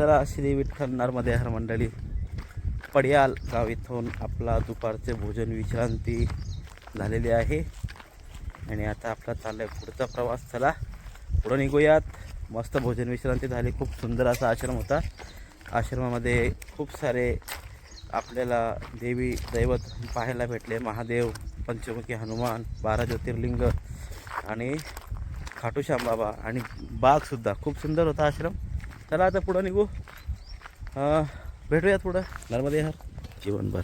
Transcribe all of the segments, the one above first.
तर श्री विठ्ठल नर्मदे हर मंडळी पडियाल गाव इथून आपला दुपारचे भोजन विश्रांती झालेली आहे. आणि आता आपला चालला आहे पुढचा प्रवास. चला पुढं निघूयात. मस्त भोजन विश्रांती झाली. खूप सुंदर असा आश्रम होता. आश्रमामध्ये खूप सारे आपल्याला देवी दैवत पाहायला भेटले. महादेव पंचमुखी हनुमान बारा ज्योतिर्लिंग आणि खाटूश्याम बाबा आणि बागसुद्धा खूप सुंदर होता आश्रम. चला आता पुढं निघू. अं, भेटूयात पुढं. नर्मदे हर. जीवनभर.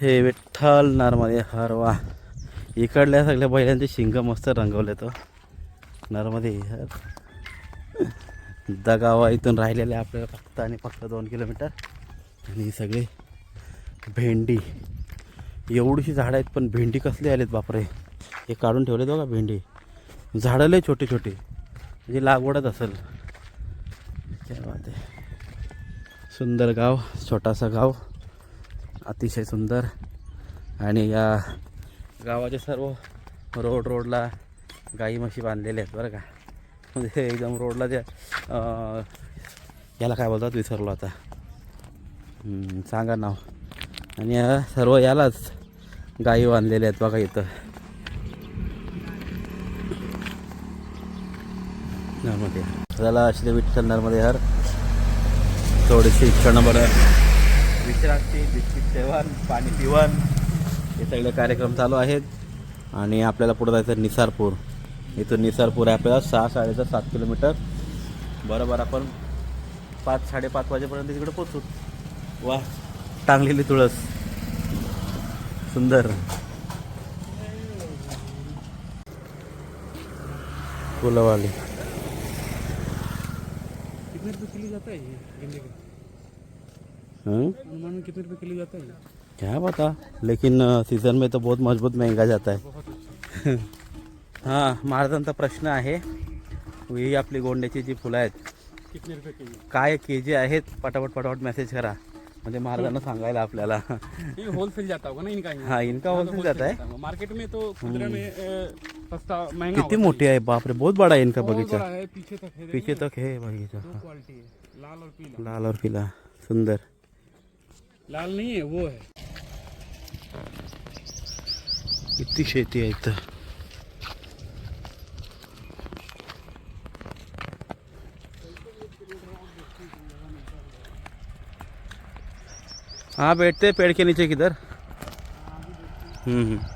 हे विठ्ठल नर्मदे हर वा. इकडल्या सगळ्या बैलांचे शिंग मस्त रंगवले तो हो. नर्मदे हर. दगावा इथून राहिलेले आपल्याला फक्त आणि फक्त दोन किलोमीटर. आणि सगळे भेंडी. एवढीशी झाडं आहेत पण भेंडी कसली आलेत बापरे. हे काढून ठेवले बघा भेंडी. झाडं लय छोटे छोटे म्हणजे लागवडच असेल. काय बात आहे. सुंदर गाव छोटासा गाव. अतिशय सुंदर. आणि या गावाचे सर्व रोड रोडला गाई म्हशी बांधलेले आहेत बरं का. म्हणजे एकदम रोडला त्या याला काय बोलतात? विसरलो आता. सांगा नाव. आणि या सर्व यालाच गाई बांधलेल्या आहेत बघा इथं. नर्मदे. चला श्री विठ्ठल नर्मदे हर. थोडीशी क्षणभर विश्रांती बिस्किट सेवन पाणी पिवन हे सगळे कार्यक्रम चालू आहेत. आणि आपल्याला पुढं जायचं निसारपूर. इथून निसारपूर आहे आपल्याला सहा साडेचा सात किलोमीटर. बरोबर आपण पाच साडेपाच वाजेपर्यंत तिकडे पोचू वा टांगलेली तुळस. सुंदर. फुलवाली. कितने रुपए किलो जाता है ये गेंदे का? हं? अनुमान कितने रुपए किलो जाता है ये? क्या पता? लेकिन सीज़न में तो बहुत मजबूत महंगा जाता है। बहुत हां महाराजांचा प्रश्न आहे ही आपली गोंड्याची जी फुलं आहेत कितने जी काय के जी आहेत पटापट पटापट मेसेज करा. म्हणजे महाराजांना सांगायला आपल्याला. ये होलसेल जाता होगा ना इनका? यहाँ? हाँ इनका यहाँ तो होलसेल जाता है होगा। मार्केट में तो खुदरा में अ, सस्ता महँगा किती होगा। मोठी आहे बापरे बहुत बड़ा है इनका बगीचा। है पीछे तक है पीछे तक है बगीचा दो क्वालिटी है लाल और पीला। लाल और पीला सुंदर। लाल नहीं है वो है। किती शेती आहे इथं हाँ बैठते पेड़ के नीचे किधर? हम्म, हम्म.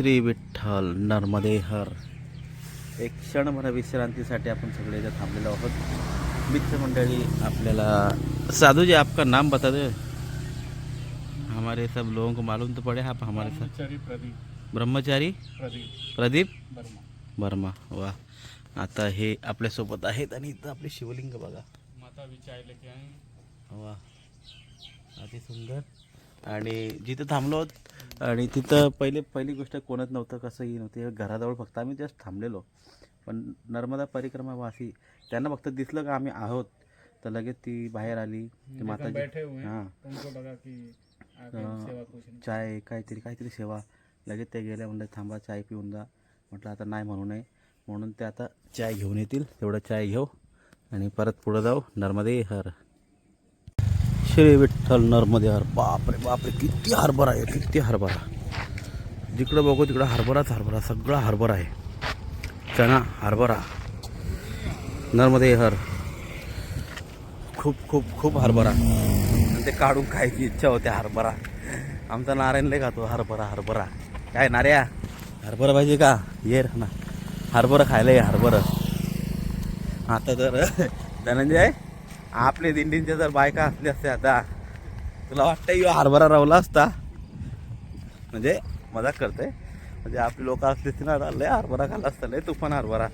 श्री विठ्ठल नर्मदे हर एक क्षणभर विश्रांतीसाठी आपण सगळे इथं थांबलेलो आहोत. मित्र मंडळी आपल्याला साधू जी आपका नाम बता दे. हमारे सब लोगों को मालूम तो पड़े आप हमारे साथ. ब्रह्मचारी प्रदीप. वर्मा वा आता हे आपल्यासोबत आहेत आणि इथं आपले शिवलिंग बघा. माता आए वा अति सुंदर. आणि जिथं थांबलो आहोत आणि तिथं पहिले पहिली गोष्ट कोणच नव्हतं कसंही नव्हतं. घराजवळ फक्त आम्ही जस्ट थांबलेलो. पण नर्मदा परिक्रमा वासी त्यांना फक्त दिसलं का आम्ही आहोत तर लगेच ती बाहेर आली. ती माताजी हैं. चाय काहीतरी काहीतरी सेवा. लगेच ते गेल्या म्हणलं थांबा चाय पिऊन जा. म्हटलं आता नाही म्हणू नये. म्हणून ते आता चाय घेऊन येतील. तेवढं चाय घेऊ आणि परत पुढं जाऊ. नर्मदे हर. श्री विठ्ठल नर्मदे हर बापरे बापरे किती हरभरा आहे. किती हरभरा. जिकडं बघू तिकडं हरभराच हरभरा सगळा हरभरा आहे. चणा हरभरा. नर्मदे हर. खूप खूप खूप हरभरा. आणि ते काढून खायची इच्छा होते हरभरा. आमचा नारायणला खातो हरभरा हरभरा. काय नार्या? हरभरा पाहिजे का? ये ना. हरभरा खायला ये हरभरा. आता तर धनंजय. आपले दिंडींच्या जर बायका असल्या असत्या आता तुला वाटतं यो हरभरा रावला असता? म्हणजे मजाक करते म्हणजे आपली लोक असली असती ना आता लय हरभरा खाल्ला असता लय तुफान हरभरा.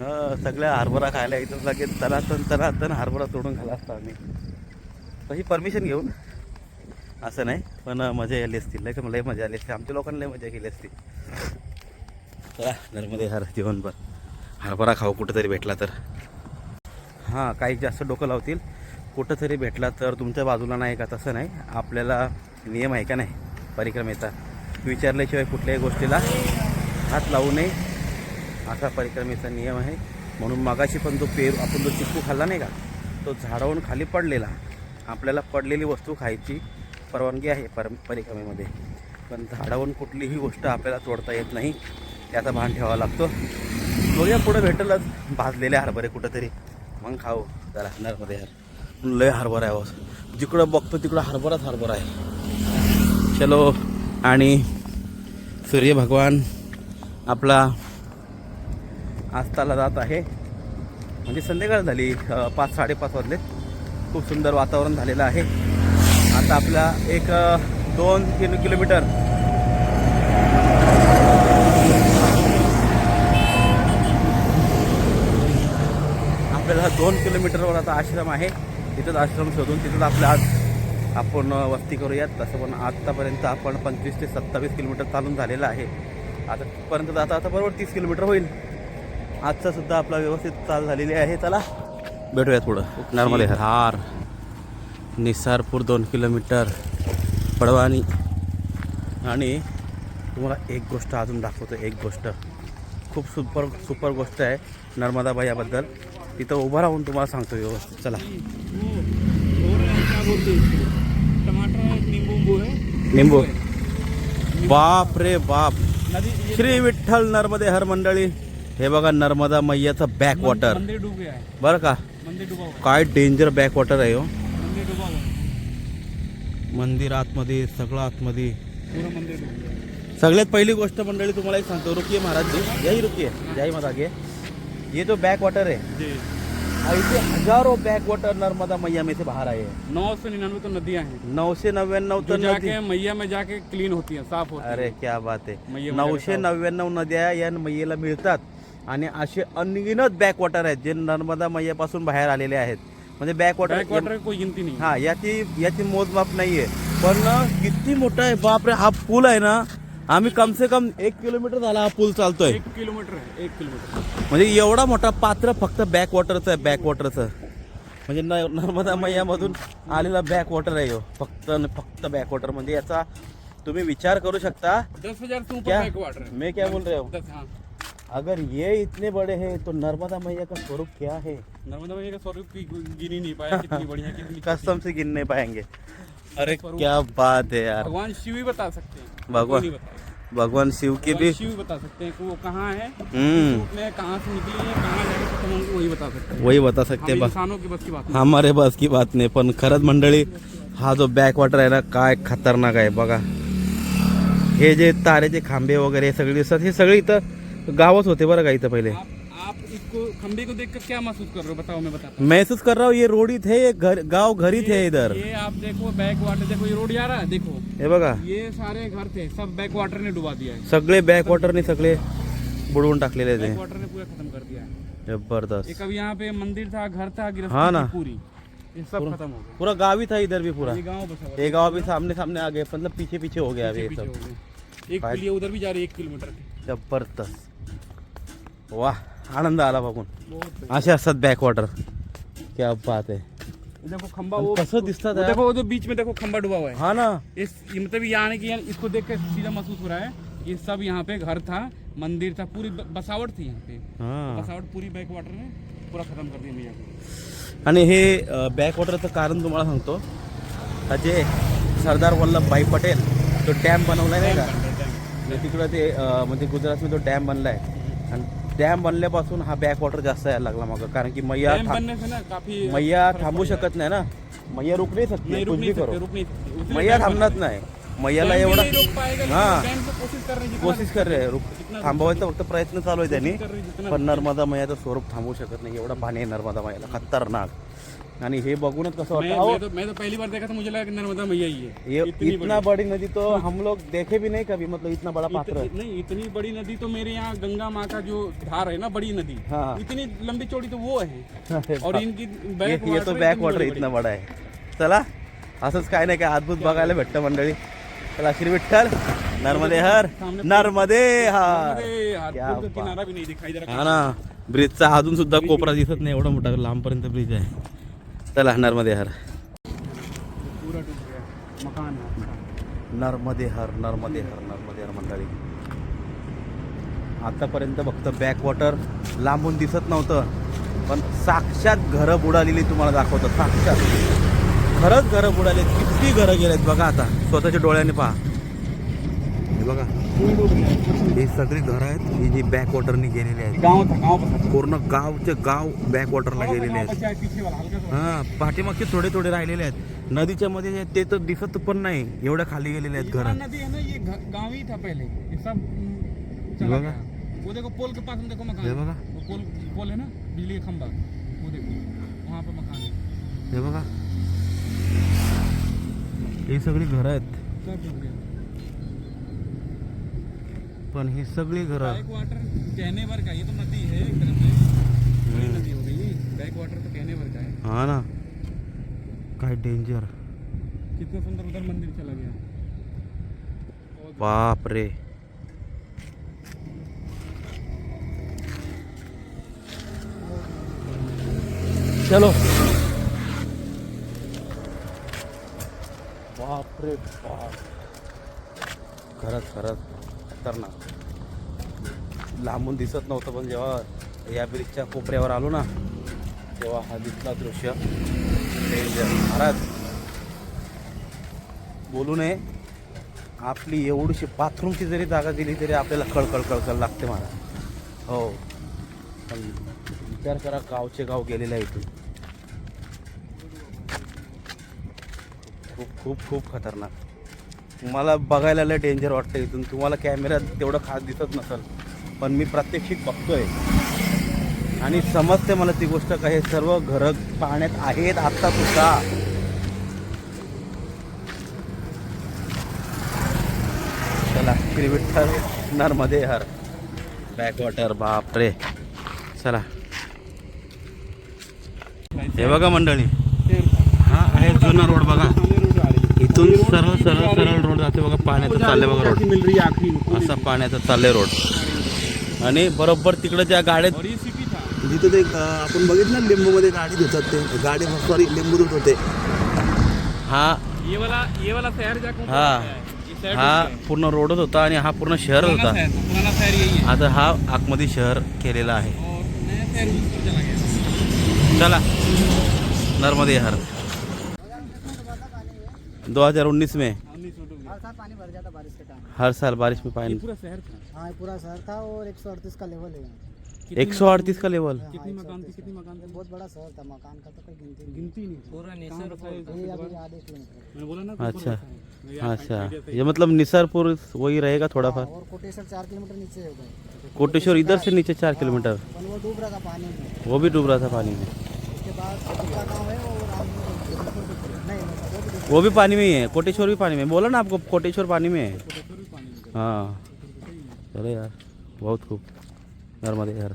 हं, सगळ्या हरभरा खायला इथं लगेच तनातन तनातन हरभरा तोडून खाला असता आम्ही. तशी परमिशन घेऊन. असं नाही पण मजा आली असती. लय लय मजा आली असते. आमच्या लोकांना लय मजा केली असती. चला नर्मदे हर जीवनभर हरभरा खाऊ कुठंतरी भेटला तर. हां काही जास्त डोकं लावतील. कुठंतरी भेटला तर तुमच्या बाजूला नाही का तसं नाही. आपल्याला नियम आहे का नाही? परिक्रमेचा. विचारल्याशिवाय कुठल्याही गोष्टीला हात लावू नये. असा परिक्रमेचा नियम आहे. म्हणून मगाशी पण जो पेरू आपण जो चिक्कू खाल्ला नाही का? तो झाडावून खाली पडलेला. आपल्याला पडलेली वस्तू खायची परवानगी आहे पर परिक्रमेमध्ये. पण झाडावरून कुठलीही गोष्ट आपल्याला तोडता येत नाही. त्याचा भान ठेवावा लागतो. बघूया पुढं भेटेलच. भाजलेले हरभरे कुठंतरी. मग खाऊ. जरा नरमध्ये यार लय हरभरा आहे बस जिकडं बघतो तिकडं हरभराच हरभरा आहे. चलो आणि सूर्य भगवान आपला आस्ताला जात आहे. म्हणजे संध्याकाळ झाली पाच साडेपाच वाजले. खूप सुंदर वातावरण झालेलं आहे. आता आपला एक दोन तीन किलोमीटर. आपल्याला दोन किलोमीटरवर आता आश्रम आहे. तिथंच आश्रम शोधून तिथंच आपल्या आज आपण वस्ती करूयात. तसं पण आत्तापर्यंत आपण पंचवीस ते सत्तावीस किलोमीटर चालून झालेलं आहे. आता तिथपर्यंत जाता आता बरोबर तीस किलोमीटर होईल. आजचा सुद्धा आपला व्यवस्थित चाल झालेली आहे. चला भेटूयात पुढं. नॉर्मल हार. निसारपूर दोन किलोमीटर. पडवानी. आणि तुम्हाला एक गोष्ट अजून दाखवतो. एक गोष्ट. खूप सुपर सुपर गोष्ट आहे नर्मदाबाई याबद्दल. तिथं उभं राहून तुम्हाला सांगतो व्यवस्थित. चला. निंबू. बाप रे बाप. श्री विठ्ठल नर्मदे हर मंडळी. हे बघा नर्मदा मैयाचं बॅक वॉटर बरं का? काय डेंजर बॅक वॉटर आहे हो. मंदिर आतमध्ये सगळं आतमध्ये. सगळ्यात पहिली गोष्ट मंडळी तुम्हाला एक सांगतो रुकिये महाराज जी. जय रुकिये जय माता के ये जो बैक वाटर है। जी। ऐसे हजारों बैक वाटर नर्मदा मैया में से बाहर आए हैं। नौ सौ निन्यानवे तो नदियां हैं। नौ से नव्याण्णव नदी जाके मैया में जाके क्लीन होती हैं साफ होती अरे हैं क्या बात मैया नऊशे नव्याण्णव नद्या या मैयेला मिळतात आणि असे अनगिनत बॅक वॉटर आहेत जे नर्मदा मैयापासून बाहेर आलेले आहेत. म्हणजे बॅक वॉटर बैक वाटर की कोई गिनती नहीं. है। हा याची याची मोजमाप नाहीये. पण किती मोठा आहे बापरे हा पूल आहे ना आम्ही कम से कम एक किलोमीटर झाला हा पूल चालतोय. एक किलोमीटर है एक किलोमीटर. म्हणजे एवढा मोठा पात्र फक्त बॅक वॉटरचं आहे बॅक वॉटरचं म्हणजे न नर्मदा मैयामधून आलेला बॅक वॉटर आहे. फक्त फक्त बॅक वॉटर म्हणजे याचा तुम्ही विचार करू शकता. दस हजार क्या मैं क्या बोल रहे हो? हाँ. अगर ये इतने बड़े हैं तो नर्मदा मैया का स्वरूप क्या है? नर्मदा मैया का स्वरूप गिन नहीं पाया कितनी बढ़िया कितनी कसम से गिन नहीं पाएंगे। अरे क्या बात है यार। भगवान शिव ही बता सकते हैं। भगवान-। भगवान शिव की भी शिव ही बता सकते हैं कि वो कहाँ है हम्म। कहाँ से निकली है कहाँ जाके खत्म होंगे वही बता सकते हैं। वही बता सकते हम हैं इंसानों की बस की बात नहीं। हमारे बस की बात नाही पण खरंच मंडळी हा जो बॅक वॉटर आहे ना काय खतरनाक आहे बघा। हे जे तारेचे खांबे वगैरे हे सगळे दिसतात हे सगळे इथं गावच होते बरं का इथं पहिले? आप आप इसको खंबे को देखकर क्या महसूस कर रहे हो? बताओ मैं बताता महसूस कर रहा हूँ ये रोडी थे ये घर गाव घरी थे इधर। ये आप देखो बैक वाटर देखो ये रोड जा रहा है देखो। हे बघा। ये सारे घर थे सब बैक वाटर ने डुबा दिया है। सगळे बॅक वॉटरने सगळे बुडवून टाकलेले ते बैक वाटर ने पूरा खत्म कर दिया है। ज़बरदस्त। एक अब यहाँ पे मंदिर था घर था हाँ गिरफ़्तार ना। पूरी। ये सब खत्म हो पूरा गाँव ही था इधर भी पूरा। गया ये गाँव बसा हुआ ये गाँव भी सामने सामने आ गए मतलब पीछे पीछे हो गया अभी ये पीछे सब। हो गए एक पुलिया उधर भी जा रही है एक किलोमीटर। की ज़बरदस्त। वाह। आनंद आला बघून. असे असतात बॅक वॉटर क्या बात आहे. देखो खंबा वो कसं दिसतात? देखो वो जो बीच में देखो खंबा डुबा हुआ है। हा ना. इस मतलब ये आने की इसको देख के सीधा महसूस हो रहा है ये सब यहाँ पे घर था मंदिर था पूरी बसावट थी यहाँ पे। हा। बसावट पूरी बैक वाटर ने पूरा खत्म कर दिया आणि हे बॅक वॉटरचं कारण तुम्हाला सांगतो. जे सरदार वल्लभभाई पटेल तो डॅम बनवलाय नाही का? तिकडं ते म्हणजे गुजरातमध्ये तो डॅम बनलाय. आणि डॅम बनल्यापासून हा बॅक वॉटर जास्त यायला लागला मग कारण की मैया डैम थांब- बनने से ना काफी मैया थांबू शकत नाही ना. मैया रुक नाही सकते नहीं रुक कुछ भी नहीं करो. सकते रुक नहीं सकते. उसलिए मैया थांबणार नाही। मैयाला एवढा नहीं रोक पाएगा लेकिन हाँ। से कोशिश कर रहे हैं जितना कोशिश कर रहे रुक. थांबवायचा फक्त प्रयत्न चालू आहे त्यांनी. कर रहे जितना पण नर्मदा मैयाचं स्वरूप थांबवू शकत नाही. एवढा पाणी आहे नर्मदा मैयाला. खतरनाक. आणि हे बघूनच कसं मैं, अहो, मैं तो मैं तो पहली बार देखा था मुझे लगा कि नर्मदा मैया ही है। ये इतनी इतना बड़ी नदी तो हम लोग देखे भी नहीं कभी मतलब इतना बड़ा पात्र इत, नहीं इतनी बड़ी नदी तो मेरे यहाँ गंगा माँ का जो धार है ना बड़ी नदी हाँ। इतनी लंबी चौड़ी तो वो है। और. इनकी ये बैक ये तो बॅक वॉटर इतना बडा आहे चला असंच काय नाही काय अद्भुत बघायला भेटतं मंडळी. चला श्री विठ्ठल नर्मदे हर नर्मदे हर. किनारा भी नहीं दिखाई दे रहा। हा ना ब्रिजचा अजून सुद्धा कोपरा दिसत नाही एवढा मोठा लांबपर्यंत ब्रिज आहे. चला नर्मदे हर. मकान नर्मदे हर नर्मदे हर नर्मदे हर मंडळी. आतापर्यंत फक्त बॅकवॉटर लांबून दिसत नव्हतं पण साक्षात घरं बुडालेली तुम्हाला दाखवतं. साक्षात. खरंच घरं बुडालेत किती घरं गेलेत बघा आता. स्वतःच्या डोळ्याने पहा. हे बघा. ही सगळी घरं आहेत. ही जी बॅकवॉटरनी गेलेली आहेत. पूर्ण गावचे गाव बॅकवॉटरला गेलेले आहेत. है पाठीमागचे थोडे थोडे राहिलेले आहेत. नदीच्या मध्ये ते तर दिसत पण नाही. एवढ्या खाली गेलेले आहेत घर. है गाँव था पहले. ये सब हम्म, चला बघा. गया वो देखो पोल के पास में देखो मकान। बघा. पोल पोल है ना बिजली का खंभा वो देखो. वहाँ पे मकान है हे बघा. ही सगळी घरं आहेत. पण ही सगळी घरं. बैक वाटर कहने भर का ये तो नदी है एक तरफ से बड़ी नदी हो. गई बैक वाटर तो कहने भर का है हा ना. काय डेंजर कितना सुंदर उधर मंदिर चला गया बाप रे चलो. बाप रे बाप. खरंच खरंच. खतरनाक लांबून दिसत नव्हतं पण जेव्हा या ब्रिजच्या कोपऱ्यावर आलो ना तेव्हा हा दिसला दृश्य डेंजर महाराज. बोलू नये आपली एवढीशी बाथरूमची जरी जागा दिली तरी आपल्याला कळकळ कळकळ लागते मला हो. पण विचार करा गावचे गाव गेलेलं आहे इथून खूप खूप खूप खतरनाक. मला बघायला लय डेंजर वाटतं इथून. तुम्हाला कॅमेऱ्यात तेवढं खास दिसत नसेल. पण मी प्रात्यक्षिक बघतोय. आणि समजते मला ती गोष्ट का हे सर्व घरं पाण्यात आहेत आत्ता सुद्धा. चला श्री विठ्ठल नर्मदे हर बॅकवॉटर बाप रे. चला. हे बघा मंडळी. हा आहे जुना रोड बघा. इथून सरळ सरळ सरळ रोड जाते बघा पाण्याचं चाललंय बघा रोड है। असा पाण्याचा चाललंय रोड आणि बरोबर तिकडे ज्या गाड्या जिथं ते आपण बघितलं लिंबूमध्ये गाडी धुतात ते गाडी सॉरी लिंबू धुत होते हा ये वाला ये वाला शहर जाकर ऊपर हाँ। है। हा है। पूर्ण रोडच होता आणि हा पूर्ण शहर होता है आता हा आतमध्ये शहर केलेला आहे गया चला नर्मदे हर 2019 में उन्नीस सौ हर साल पानी भर जाता बारिश के टाइम हर साल बारिश में पानी। पूरा शहर था? हाँ पूरा शहर था और एक सौ अड़तीस का लेवल है। एक सौ अड़तीस का लेवल हाँ, कितनी मकान थी कितनी मकान थी? बहुत बड़ा शहर था मकान का तो कोई गिनती नहीं। गिनती नहीं पूरा अच्छा है। अच्छा। ये मतलब निसारपुर वही रहेगा हाँ, थोड़ा फार और कोटेश्वर चार किलोमीटर नीचे हो गए। कोटेश्वर इधर से नीचे चार किलोमीटर। वो डूब रहा था पानी में। वो भी डूब रहा था पानी में। उसके बाद गाँव है वो भी पानी में ही है कोटेश्वर भी पानी में बोला ना आपको कोटेश्वर पानी में है। कोटेश्वर हाँ। चलो यार बहुत खूप नर्मदे हर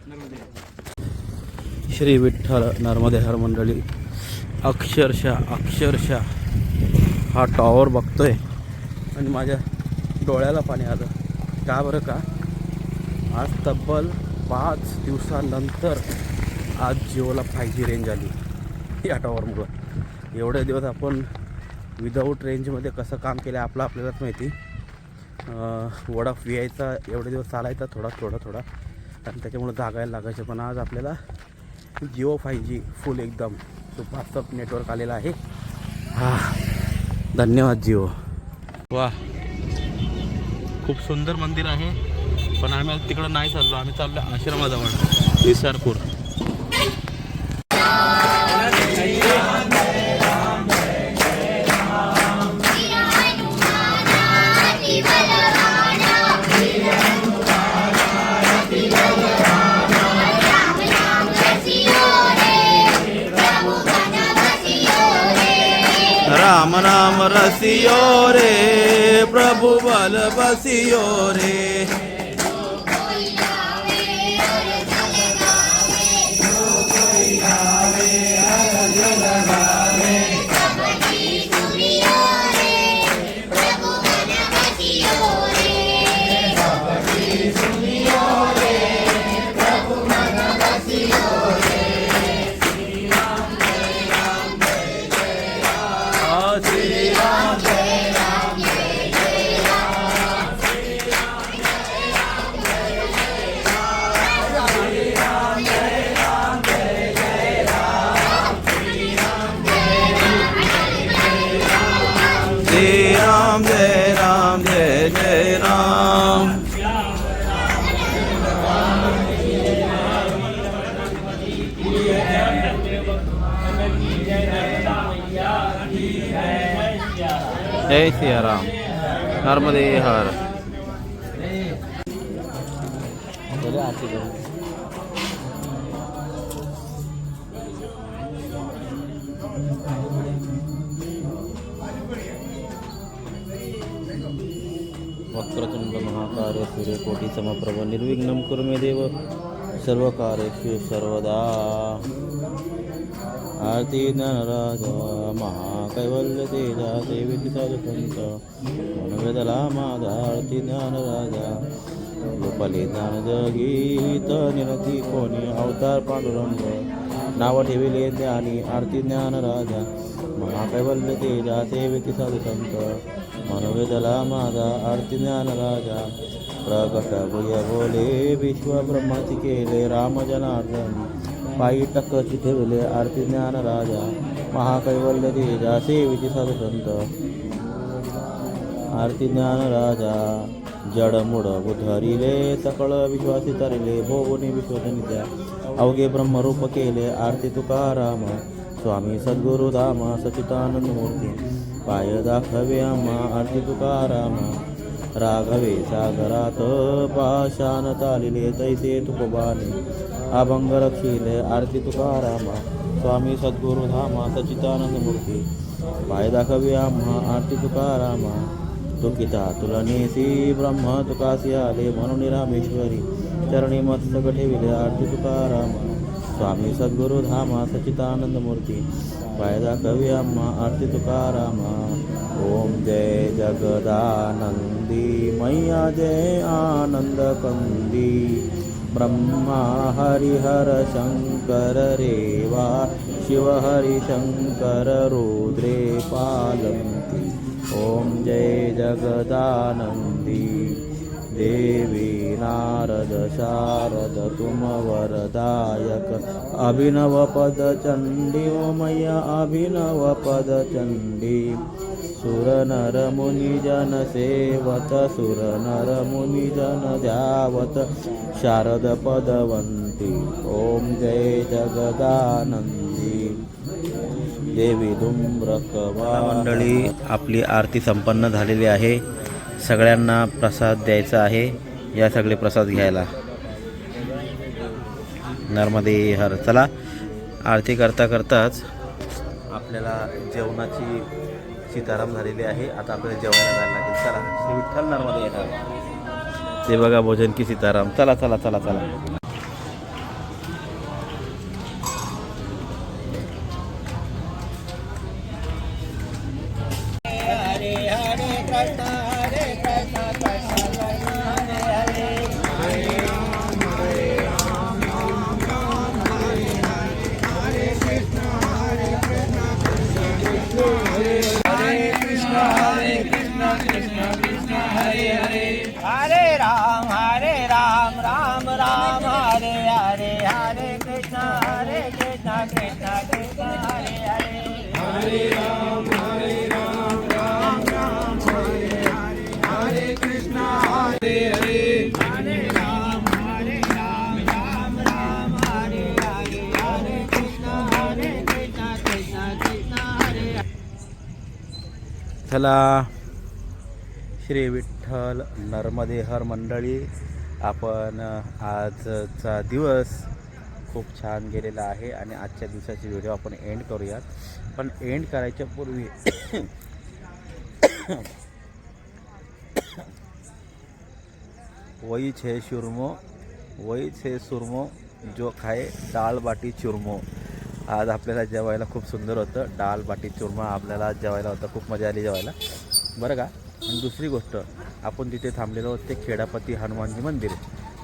श्री विठ्ठल नर्मदे हर मंडळी अक्षरशः अक्षरशः। हा टॉवर बघतोय। आणि माझ्या डोळ्याला पाणी आलं. का बरं का? आज तब्बल पाच दिवसानंतर आज जिओला फाय जी रेंज आली. या टॉवरमुळं एवढे दिवस आपण विदाऊट रेंजमध्ये कसं काम केलं आपलं आपल्यालाच माहिती. वडाफ वडा व्ही आयचा एवढे दिवस चालायचा थोडा थोडा थोडा. आणि त्याच्यामुळे जागायला लागायचं. पण आज आपल्याला जिओ फाय जी फुल एकदम सुपारसप नेटवर्क आलेलं आहे. हा धन्यवाद जिओ. वा. खूप सुंदर मंदिर आहे. पण आम्ही तिकडं नाही चाललो. आम्ही चाललो आश्रमाजवळ निसारपूर राम राम रसियो रे प्रभु बल श्री राम जय राम जय जय राम जय सियाराम नर्मदे हर वक्रतुंड महाकार्य सूर्यकोटी समप्रभ निर्विघ्नं कुरु देव। सर्व कार्येषु सर्वदा। आरती ज्ञानराज महाकैवल्य तेजा देवी साधुसंत मनवेदला माझा आरती ज्ञानराजा गोपाली ज्ञान निरती कोणी अवतार पांडुरंग। नाव ठेविले ज्ञानी आरती ज्ञानराजा। महाकैवल्य तेजा सेवेती साधुसंत मनोवेदला माझा आरती ज्ञान राजा प्रकट भुय बोले विश्व ब्रह्माची केले राम जनार्दन पायी टक्कची ठेवले आरती ज्ञान राजा महाकैवल्य तेजा सेवेची साधुसंत आरती ज्ञान राजा जडमुड उधरिले सकळ विश्वासी तरिले भोगुनी विश्वजनित्या अवघे ब्रह्मरूप केले आरती तुकाराम स्वामी सद्गुरु धाम सचितानंद मूर्ती पाय दाखवे आम्हा आरती तुकाराम राघवे सागरात पाषाण तालिले तैसे तुकोबाने। अभंग रक्षिले आरती तुकारामा स्वामी सद्गुरु धामा सचितानंद मूर्ती पाय दाखवे आम्हा आरती तुकारामा तुकिता तुलनेसी ब्रह्म तुकासी आले म्हणून रामेश्वरी चरणी मस्तक ठेविले आरती तुकाराम स्वामी सद्गुरु धामा सचितानंद मूर्ती पायदा कवी अम्मा आरती तुकारामा ओम जय जगदानंदी मैया जय आनंद कंदी ब्रह्मा हरिहर शंकर रेवा शिव हरि शंकर रुद्रे पालन्ति ॐ जय जगदानन्दी देवी नारद शारद तुम वरदायक। अभिनव पद चंडी ओ अभिनव पद चंडी सुर नर मुनि जन सेवत सुर नर मुनि जन ध्यावत। शारद पदवंती ओम जय जगदानंदी देवी धुम्रकवा मंडळी आपली आरती संपन्न झालेली आहे. सगळ्यांना प्रसाद द्यायचा आहे या सगळे प्रसाद घ्यायला. नर्मदे हर. चला आरती करता करताच आपल्याला जेवणाची सीताराम झालेली आहे. आता आपल्याला जेवायला जायला लागेल. चला श्री विठ्ठल नर्मदे हर. ते बघा भोजन की सीताराम. चला चला चला चला. हरे हरे कृष्ण हरे कृष्ण कृष्ण कृष्ण हरे हरे। हरे राम हरे राम राम राम हरे हरे। हरे कृष्ण हरे कृष्ण कृष्ण कृष्ण हरे हरे। चला श्री विठ्ठल नर्मदेहर मंडळी आपण आजचा दिवस खूप छान गेलेला आहे आणि आजच्या दिवसाची व्हिडिओ आपण एंड करूयात. पण एंड करायच्या पूर्वी वईच हे शुरमो वईच हे सुरमो जो खाय डाळ बाटी चुरमो. आज आपल्याला जेवायला खूप सुंदर होतं. डाळ बाटी चुरमा आपल्याला आज जेवायला होतं. खूप मजा आली जेवायला. बरं का? आणि दुसरी गोष्ट आपण तिथे थांबलेलो आहोत ते खेडापती हनुमानजी मंदिर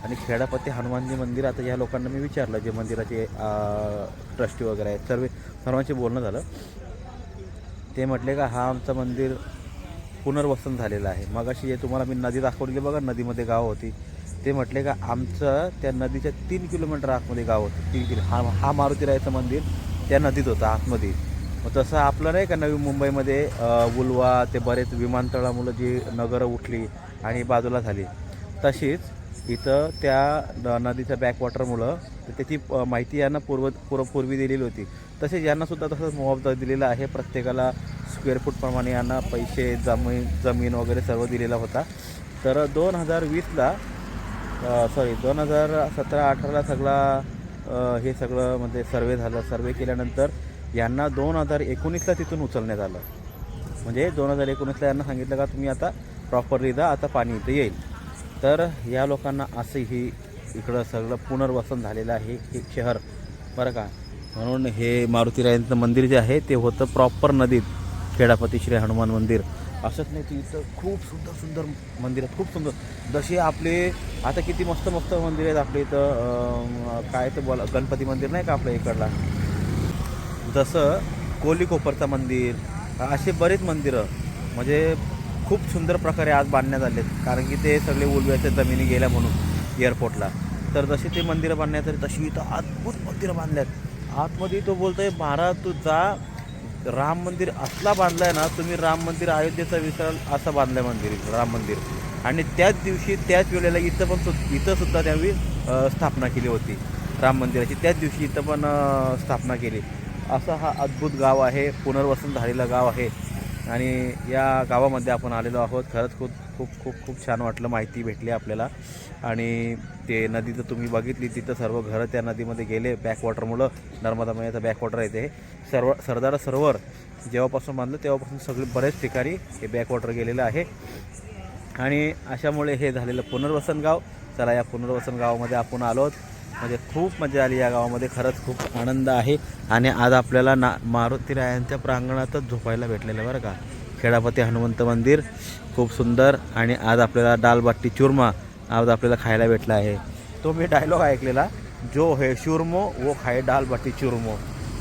आणि खेडापती हनुमानजी मंदिर आता या लोकांना मी विचारलं जे मंदिराचे ट्रस्टी वगैरे आहेत सर्व सर्वांशी बोलणं झालं. ते म्हटले का हा आमचं मंदिर पुनर्वसन झालेलं आहे. मग अशी जे तुम्हाला मी नदी दाखवली बघा नदीमध्ये गाव होती. ते म्हटले का आमचं त्या नदीच्या तीन किलोमीटर आतमध्ये गाव होतं. तीन किलो हा हा मारुतीरायाचं मंदिर त्या नदीत होतं आतमध्ये. मग तसं आपलं नाही का नवी मुंबईमध्ये उलवा ते बरेच विमानतळामुळं जी नगरं उठली आणि बाजूला झाली. तशीच इथं त्या नदीच्या बॅकवॉटरमुळं त्याची माहिती यांना पूर्व पूर्व पूर्वी दिलेली होती. तसेच यांनासुद्धा तसंच मुआवजा दिलेला आहे. प्रत्येकाला स्क्वेअर फूटप्रमाणे यांना पैसे जमीन जमीन वगैरे सर्व दिलेला होता. तर दोन हजार वीसला सॉरी दोन हजार सतरा अठराला सगळा हे सगळं म्हणजे सर्वे झालं. सर्वे केल्यानंतर यांना दोन हजार एकोणीसला तिथून उचलण्यात आलं. म्हणजे दोन हजार एकोणीसला यांना सांगितलं का तुम्ही आता प्रॉपरली जा आता पाणी इथं येईल. तर या लोकांना असंही इकडं सगळं पुनर्वसन झालेलं आहे हे शहर. बरं का? म्हणून हे मारुतीरायांचं मंदिर जे आहे ते होतं प्रॉपर नदीत. खेडापती श्री हनुमान मंदिर. असंच नाही की इथं खूप सुंदर सुंदर मंदिर आहेत. खूप सुंदर. जसे आपले आता किती मस्त मस्त मंदिर आहेत आपले इथं. काय ते बोला गणपती मंदिर नाही का आपल्या इकडला? जसं कोली कोपरचं मंदिर असे बरेच मंदिरं. म्हणजे खूप सुंदर प्रकारे आज बांधण्यात आले कारण की ते सगळे उलव्याच्या जमिनी गेल्या म्हणून एअरपोर्टला तर जशी ते मंदिरं बांधण्यात आली तशी इथं अद्भुत मंदिरं बांधल्यात. आतमध्ये तो बोलतोय महाराज तुझा राम मंदिर असला बांधलाय ना तुम्ही राम मंदिर अयोध्येचा विसराल असं बांधलंय मंदिर राम मंदिर. आणि त्याच दिवशी त्याच वेळेला इथं पण सु इथं सुद्धा त्यावेळी स्थापना केली होती. राम मंदिराची त्याच दिवशी इथं पण स्थापना केली. असं हा अद्भुत गाव आहे पुनर्वसन झालेलं गाव आहे. आणि या गावामध्ये आपण आलेलो आहोत. खरंच खूप खूप खूप खूप छान वाटलं माहिती भेटली आपल्याला. आणि ते नदी तर तुम्ही बघितली तिथं सर्व घरं त्या नदीमध्ये गेले. बॅकवॉटरमुळं नर्मदा मैयाचं बॅकवॉटर येते ते. सर्व सरदार सरोवर जेव्हापासून बांधलं तेव्हापासून सगळे बरेच ठिकाणी हे बॅकवॉटर गेलेलं आहे. आणि अशामुळे हे झालेलं पुनर्वसन गाव. चला या पुनर्वसन गावामध्ये आपण आलोत म्हणजे खूप मजा आली या गावामध्ये. खरंच खूप आनंद आहे. आणि आज आपल्याला ना मारुती रायांच्या प्रांगणातच झोपायला भेटलेलं बरं का. खेडापती हनुमंत मंदिर खूप सुंदर. आणि आज आपल्याला दालबाटी चुरमा आज आपल्याला खायला भेटला आहे. तो मी डायलॉग ऐकलेला. जो हे चुरमो वो खाय दालबाटी चुरमो.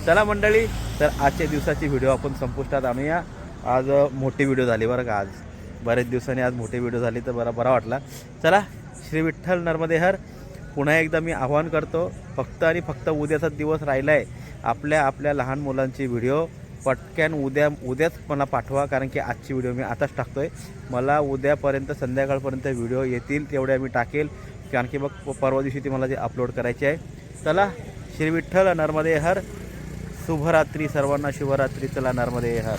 चला मंडळी तर आजच्या दिवसाची व्हिडिओ आपण संपुष्टात आणूया. आज मोठी व्हिडिओ झाली बरं का आज. बरेच दिवसांनी आज मोठी व्हिडिओ झाली तर बरा बरा वाटला. चला श्री विठ्ठल नर्मदेहर. पुन्हा एकदा मी आवाहन करतो फक्त आणि फक्त उद्याचा दिवस राहिला आहे आपल्या आपल्या लहान मुलांची व्हिडिओ पटक्यान उद्या उद्याच मला पाठवा कारण की आजची व्हिडिओ मी आताच टाकतोय. मला उद्यापर्यंत संध्याकाळपर्यंत व्हिडिओ येतील तेवढ्या मी टाकेल कारण की मग प- परवा दिवशी ती मला जे अपलोड करायचे आहे. चला श्री विठ्ठल नर्मदे हर शुभरात्री सर्वांना शुभरात्री चला नर्मदे हर.